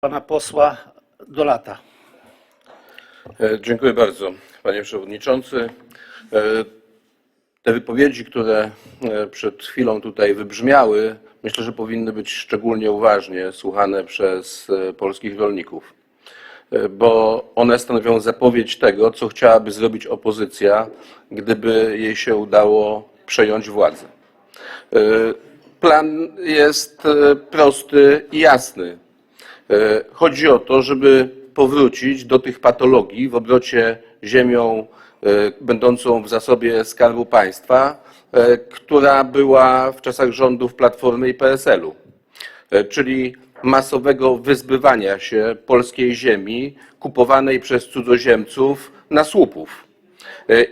pana posła Dolata. E, Dziękuję bardzo, panie przewodniczący. E, Te wypowiedzi, które e, przed chwilą tutaj wybrzmiały, myślę, że powinny być szczególnie uważnie słuchane przez polskich rolników, bo one stanowią zapowiedź tego, co chciałaby zrobić opozycja, gdyby jej się udało przejąć władzę. Plan jest prosty i jasny. E, Chodzi o to, żeby powrócić do tych patologii w obrocie ziemią e, będącą w zasobie Skarbu Państwa, e, która była w czasach rządów Platformy i PSL-u, czyli masowego wyzbywania się polskiej ziemi kupowanej przez cudzoziemców na słupów.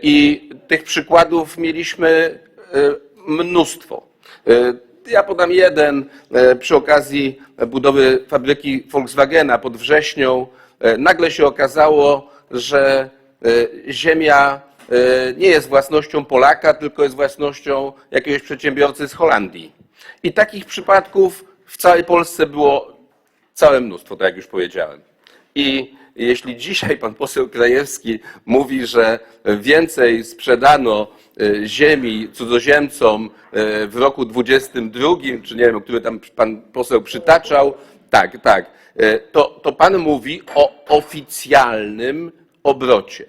I tych przykładów mieliśmy mnóstwo. Ja podam jeden. E, Przy okazji budowy fabryki Volkswagena pod Wrześnią e, nagle się okazało, że e, ziemia nie jest własnością Polaka, tylko jest własnością jakiegoś przedsiębiorcy z Holandii. I takich przypadków w całej Polsce było całe mnóstwo, tak jak już powiedziałem. I jeśli dzisiaj pan poseł Krajewski mówi, że więcej sprzedano e, ziemi cudzoziemcom e, w roku 22, czy nie wiem, który tam pan poseł przytaczał, tak, tak, e, to, to pan mówi o oficjalnym obrocie.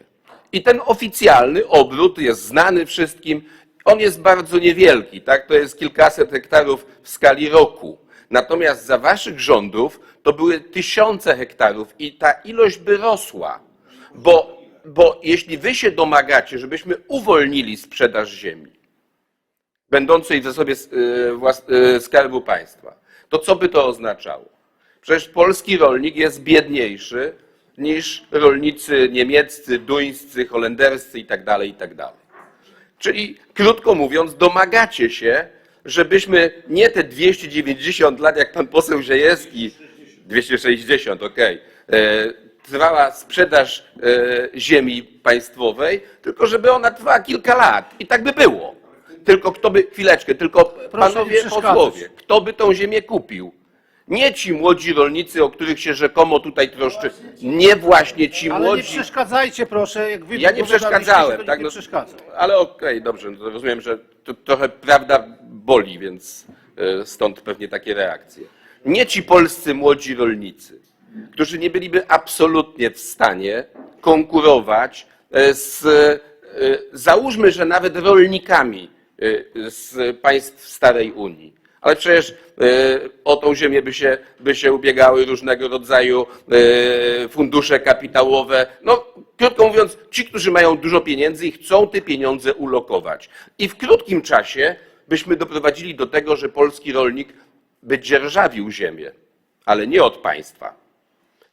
I ten oficjalny obrót jest znany wszystkim. On jest bardzo niewielki, tak? To jest kilkaset hektarów w skali roku. Natomiast za waszych rządów to były tysiące hektarów i ta ilość by rosła. Bo, bo jeśli wy się domagacie, żebyśmy uwolnili sprzedaż ziemi, będącej w zasobie y, y, Skarbu Państwa, to co by to oznaczało? Przecież polski rolnik jest biedniejszy niż rolnicy niemieccy, duńscy, holenderscy itd. itd. Czyli krótko mówiąc, domagacie się, żebyśmy nie te 290 lat, jak pan poseł Ziejewski, 260, okej, e, trwała sprzedaż e, ziemi państwowej, tylko żeby ona trwała kilka lat. I tak by było. Tylko kto by, chwileczkę, tylko nie panowie posłowie, kto by tą ziemię kupił? Nie ci młodzi rolnicy, o których się rzekomo tutaj troszczy, nie właśnie ci Ale nie młodzi. przeszkadzajcie proszę, jak wy Ja nie przeszkadzałem, to tak? Nie No, ale okej, dobrze, no rozumiem, że to trochę prawda boli, więc e, stąd pewnie takie reakcje. Nie ci polscy młodzi rolnicy, którzy nie byliby absolutnie w stanie konkurować e, z, e, załóżmy, że nawet rolnikami z państw starej Unii. Ale przecież o tą ziemię by się, by się ubiegały różnego rodzaju fundusze kapitałowe. No, krótko mówiąc, ci, którzy mają dużo pieniędzy i chcą te pieniądze ulokować. I w krótkim czasie byśmy doprowadzili do tego, że polski rolnik by dzierżawił ziemię, ale nie od państwa,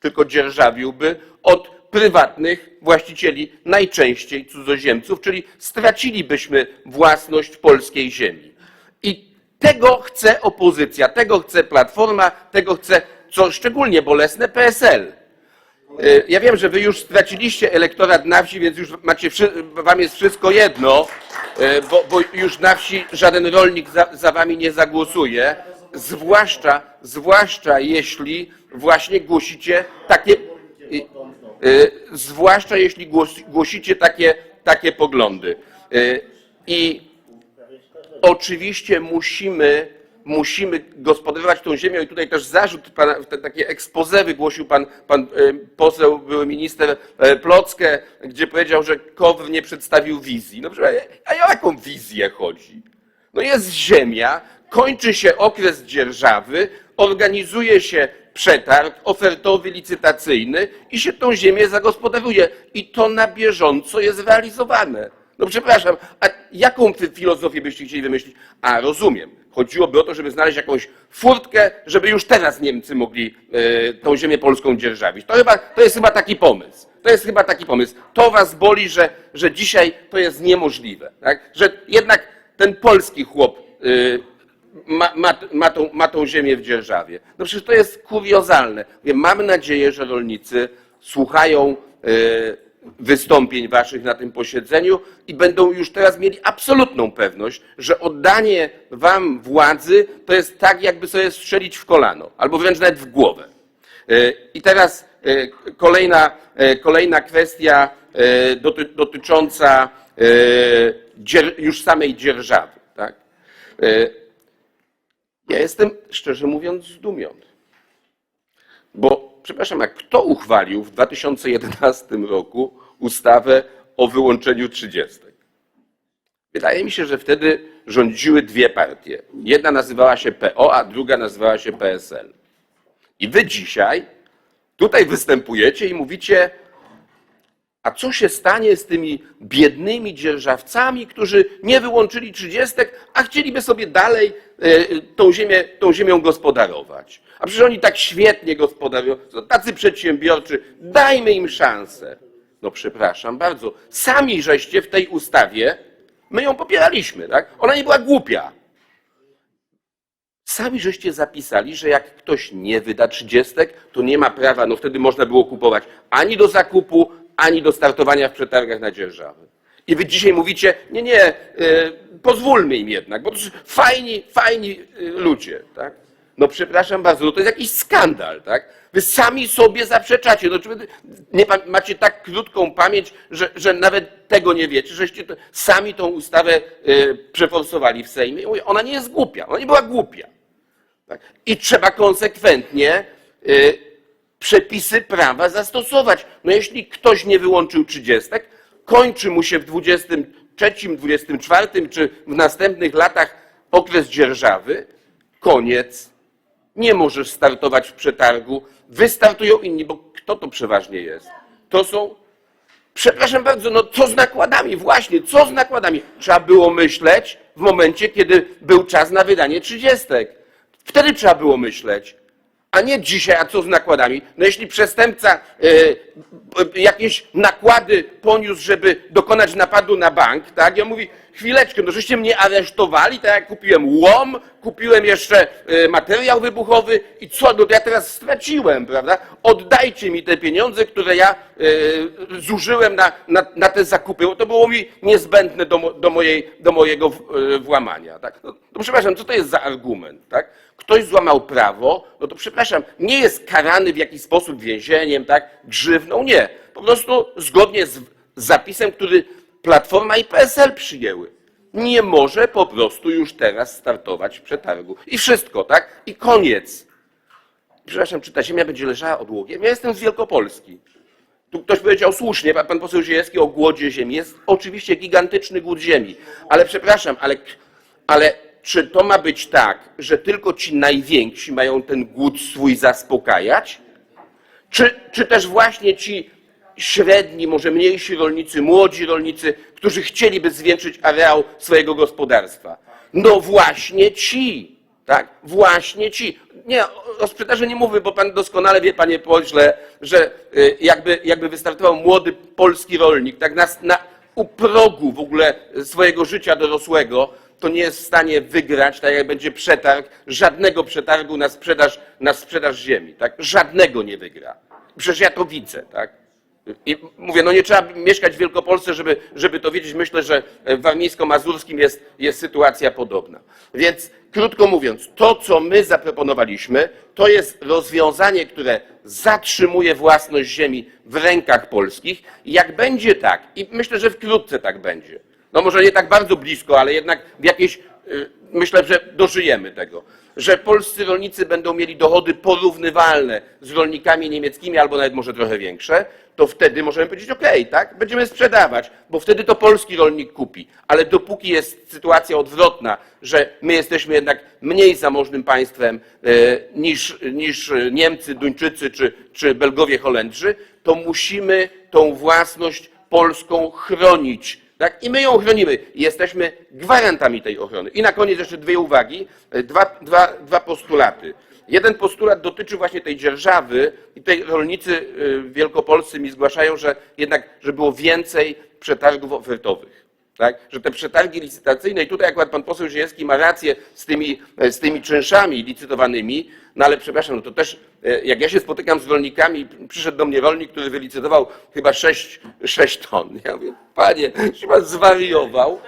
tylko dzierżawiłby od prywatnych właścicieli, najczęściej cudzoziemców, czyli stracilibyśmy własność polskiej ziemi. I tego chce opozycja, tego chce Platforma, tego chce, co szczególnie bolesne, PSL. Y, Ja wiem, że wy już straciliście elektorat na wsi, więc już macie, wam jest wszystko jedno, y, bo, bo już na wsi żaden rolnik za, za wami nie zagłosuje, zwłaszcza, zwłaszcza jeśli właśnie głosicie takie, y, zwłaszcza jeśli głos, głosicie takie, takie poglądy. I oczywiście musimy, musimy gospodarować tą ziemią i tutaj też zarzut, pana, takie expose wygłosił pan, pan e, poseł, były minister e, Plocke, gdzie powiedział, że KOWR nie przedstawił wizji. No a o jaką wizję chodzi? No jest ziemia, kończy się okres dzierżawy, organizuje się przetarg ofertowy, licytacyjny i się tą ziemię zagospodaruje. I to na bieżąco jest realizowane. No przepraszam, a jaką filozofię byście chcieli wymyślić? A rozumiem. Chodziłoby o to, żeby znaleźć jakąś furtkę, żeby już teraz Niemcy mogli e, tą ziemię polską dzierżawić. To, chyba, to jest chyba taki pomysł. To jest chyba taki pomysł. To was boli, że, że dzisiaj to jest niemożliwe. Tak? Że jednak ten polski chłop y, ma, ma, ma, tą, ma tą ziemię w dzierżawie. No przecież to jest kuriozalne. Mam nadzieję, że rolnicy słuchają y, wystąpień waszych na tym posiedzeniu i będą już teraz mieli absolutną pewność, że oddanie wam władzy to jest tak, jakby sobie strzelić w kolano, albo wręcz nawet w głowę. E, I teraz e, kolejna, e, kolejna kwestia doty, dotycząca już samej dzierżawy. Tak? Ja jestem, szczerze mówiąc, zdumiony. Bo, przepraszam, a kto uchwalił w 2011 roku ustawę o wyłączeniu trzydziestek? Wydaje mi się, że wtedy rządziły dwie partie. Jedna nazywała się PO, a druga nazywała się PSL. I wy dzisiaj tutaj występujecie i mówicie, a co się stanie z tymi biednymi dzierżawcami, którzy nie wyłączyli trzydziestek, a chcieliby sobie dalej e, tą, ziemię, tą ziemią gospodarować? A przecież oni tak świetnie gospodarują, są tacy przedsiębiorczy, dajmy im szansę. No przepraszam bardzo, sami żeście w tej ustawie, my ją popieraliśmy, tak? Ona nie była głupia. Sami żeście zapisali, że jak ktoś nie wyda trzydziestek, to nie ma prawa, no wtedy można było kupować ani do zakupu, ani do startowania w przetargach na. I wy dzisiaj mówicie, nie, nie, e, pozwólmy im jednak, bo to są fajni, fajni e, ludzie, tak? No przepraszam bardzo, no to jest jakiś skandal, tak? Wy sami sobie zaprzeczacie. No, czy wy nie, macie tak krótką pamięć, że, że nawet tego nie wiecie, żeście to, sami tą ustawę e, przeforsowali w Sejmie. Mówię, Ona nie jest głupia, ona nie była głupia. Tak? I trzeba konsekwentnie y, przepisy prawa zastosować. No jeśli ktoś nie wyłączył trzydziestek, kończy mu się w 23, 24 czy w następnych latach okres dzierżawy, koniec. Nie możesz startować w przetargu. Wystartują inni, bo kto to przeważnie jest? To są Przepraszam bardzo, no co z nakładami? Właśnie, co z nakładami? Trzeba było myśleć w momencie, kiedy był czas na wydanie trzydziestek. Wtedy trzeba było myśleć, a nie dzisiaj, a co z nakładami? No jeśli przestępca y, y, jakieś nakłady poniósł, żeby dokonać napadu na bank, tak? Ja mówi, chwileczkę, no żeście mnie aresztowali, tak jak kupiłem łom, kupiłem jeszcze y, materiał wybuchowy i co, no to ja teraz straciłem, prawda? Oddajcie mi te pieniądze, które ja zużyłem na, na, na te zakupy, bo to było mi niezbędne do, do, mojej, do mojego y, włamania, tak? No, no przepraszam, co to jest za argument, tak? Ktoś złamał prawo, no to przepraszam, nie jest karany w jakiś sposób więzieniem, tak? Grzywną, nie. Po prostu zgodnie z zapisem, który Platforma i PSL przyjęły. Nie może po prostu już teraz startować w przetargu. I wszystko, tak? I koniec. Przepraszam, czy ta ziemia będzie leżała odłogiem? Ja jestem z Wielkopolski. Tu ktoś powiedział słusznie, pan poseł Ziejewski o głodzie ziemi. Jest oczywiście gigantyczny głód ziemi. Ale przepraszam, ale, ale czy to ma być tak, że tylko ci najwięksi mają ten głód swój zaspokajać? Czy, czy też właśnie ci średni, może mniejsi rolnicy, młodzi rolnicy, którzy chcieliby zwiększyć areał swojego gospodarstwa? No właśnie ci, tak? Właśnie ci. Nie, o sprzedaży nie mówię, bo pan doskonale wie, panie pośle, że y, jakby, jakby wystartował młody polski rolnik, tak na, na, u progu w ogóle swojego życia dorosłego, to nie jest w stanie wygrać, tak jak będzie przetarg, żadnego przetargu na sprzedaż, na sprzedaż ziemi, tak? Żadnego nie wygra. Przecież ja to widzę, tak? I mówię, no nie trzeba mieszkać w Wielkopolsce, żeby, żeby to wiedzieć. Myślę, że w warmińsko-mazurskim jest, jest sytuacja podobna. Więc krótko mówiąc, to co my zaproponowaliśmy, to jest rozwiązanie, które zatrzymuje własność ziemi w rękach polskich. Jak będzie tak, i myślę, że wkrótce tak będzie, no może nie tak bardzo blisko, ale jednak w jakiejś, y, myślę, że dożyjemy tego, że polscy rolnicy będą mieli dochody porównywalne z rolnikami niemieckimi, albo nawet może trochę większe, to wtedy możemy powiedzieć, OK, tak, będziemy sprzedawać, bo wtedy to polski rolnik kupi. Ale dopóki jest sytuacja odwrotna, że my jesteśmy jednak mniej zamożnym państwem e, niż, niż Niemcy, Duńczycy czy, czy Belgowie, Holendrzy, to musimy tą własność polską chronić. Tak? I my ją chronimy. Jesteśmy gwarantami tej ochrony. I na koniec jeszcze dwie uwagi, e, dwa, dwa, dwa postulaty. Jeden postulat dotyczy właśnie tej dzierżawy i tej rolnicy y, wielkopolscy mi zgłaszają, że jednak, że było więcej przetargów ofertowych. Tak? Że te przetargi licytacyjne, i tutaj akurat pan poseł Ziejewski ma rację z tymi, e, z tymi czynszami licytowanymi, no ale przepraszam, no to też e, jak ja się spotykam z rolnikami, przyszedł do mnie rolnik, który wylicytował chyba 6, 6 ton. Ja mówię, panie, pan zwariował.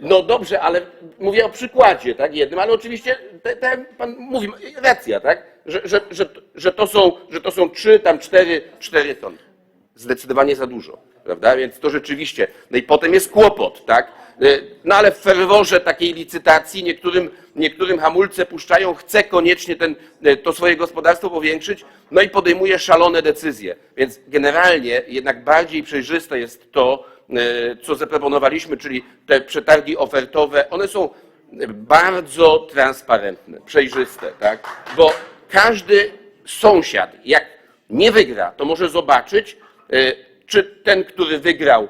no dobrze, ale mówię o przykładzie, tak, jednym, ale oczywiście, te, te, pan mówi, racja, tak, że, że, że, że, to są, że to są trzy, tam cztery, cztery tony. Zdecydowanie za dużo, prawda, więc to rzeczywiście, no i potem jest kłopot, tak, no ale w ferworze takiej licytacji niektórym, niektórym hamulce puszczają, chce koniecznie ten, y, to swoje gospodarstwo powiększyć, no i podejmuje szalone decyzje. Więc generalnie jednak bardziej przejrzyste jest to, y, co zaproponowaliśmy, czyli te przetargi ofertowe, one są bardzo transparentne, przejrzyste, tak? Bo każdy sąsiad, jak nie wygra, to może zobaczyć, czy ten, który wygrał,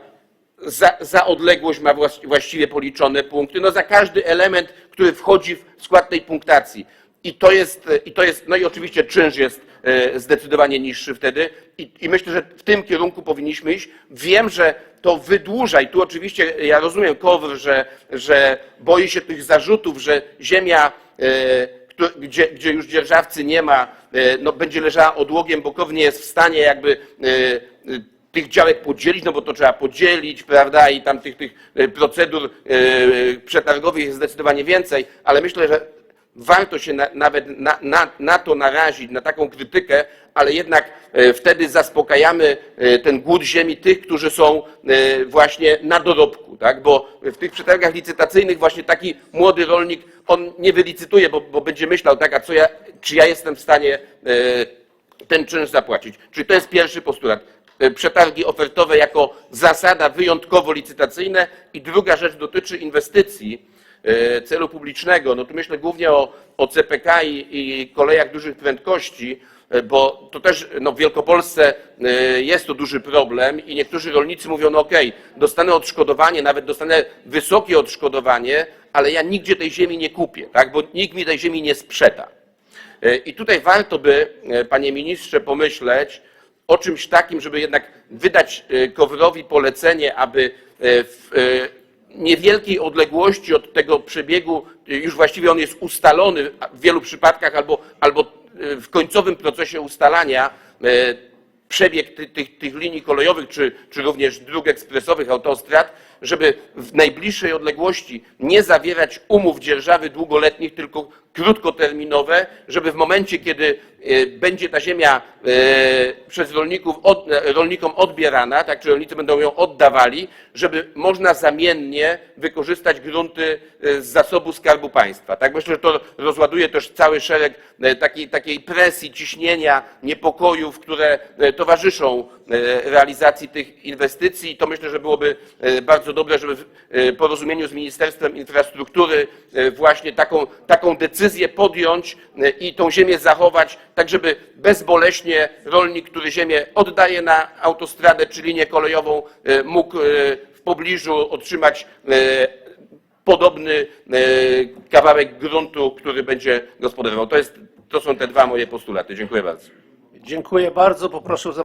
za, za odległość ma właściwie policzone punkty, no za każdy element, który wchodzi w skład tej punktacji. I to jest, i to jest no i oczywiście czynsz jest e, zdecydowanie niższy wtedy I, i myślę, że w tym kierunku powinniśmy iść. Wiem, że to wydłuża i tu oczywiście ja rozumiem KOWR, że, że boi się tych zarzutów, że ziemia, e, gdzie, gdzie już dzierżawcy nie ma, e, no, będzie leżała odłogiem, bo KOWR nie jest w stanie jakby e, e, tych działek podzielić, no bo to trzeba podzielić, prawda, i tam tych, tych e, procedur e, przetargowych jest zdecydowanie więcej, ale myślę, że warto się na, nawet na, na, na to narazić, na taką krytykę, ale jednak e, wtedy zaspokajamy ten głód ziemi tych, którzy są właśnie na dorobku, tak, bo w tych przetargach licytacyjnych właśnie taki młody rolnik, on nie wylicytuje, bo, bo będzie myślał, tak, a co ja, czy ja jestem w stanie ten czynsz zapłacić. Czyli to jest pierwszy postulat. E, Przetargi ofertowe jako zasada wyjątkowo licytacyjne i druga rzecz dotyczy inwestycji e, celu publicznego. No tu myślę głównie o, o CPK i, i kolejach dużych prędkości, e, bo to też no, w Wielkopolsce jest to duży problem i niektórzy rolnicy mówią, no okej, dostanę odszkodowanie, nawet dostanę wysokie odszkodowanie, ale ja nigdzie tej ziemi nie kupię, tak? bo nikt mi tej ziemi nie sprzeda. I tutaj warto by, panie ministrze, pomyśleć o czymś takim, żeby jednak wydać e, KOWR-owi polecenie, aby e, w e, niewielkiej odległości od tego przebiegu, e, już właściwie on jest ustalony w wielu przypadkach albo, albo e, w końcowym procesie ustalania, e, przebieg ty, tych, tych linii kolejowych, czy, czy również dróg ekspresowych, autostrad, żeby w najbliższej odległości nie zawierać umów dzierżawy długoletnich, tylko krótkoterminowe, żeby w momencie, kiedy e, będzie ta ziemia e, przez rolników, od, e, rolnikom odbierana, tak, czy rolnicy będą ją oddawali, żeby można zamiennie wykorzystać grunty z zasobu Skarbu Państwa. Tak, myślę, że to rozładuje też cały szereg takiej, takiej presji, ciśnienia, niepokojów, które towarzyszą realizacji tych inwestycji. I to myślę, że byłoby e, bardzo dobre, żeby w e, porozumieniu z Ministerstwem Infrastruktury e, właśnie taką, taką decyzję podjąć e, i tą ziemię zachować, tak żeby bezboleśnie rolnik, który ziemię oddaje na autostradę czy linię kolejową, e, mógł e, w pobliżu otrzymać e, podobny e, kawałek gruntu, który będzie gospodarował. To, jest, to są te dwa moje postulaty. Dziękuję bardzo. Dziękuję bardzo. Poproszę o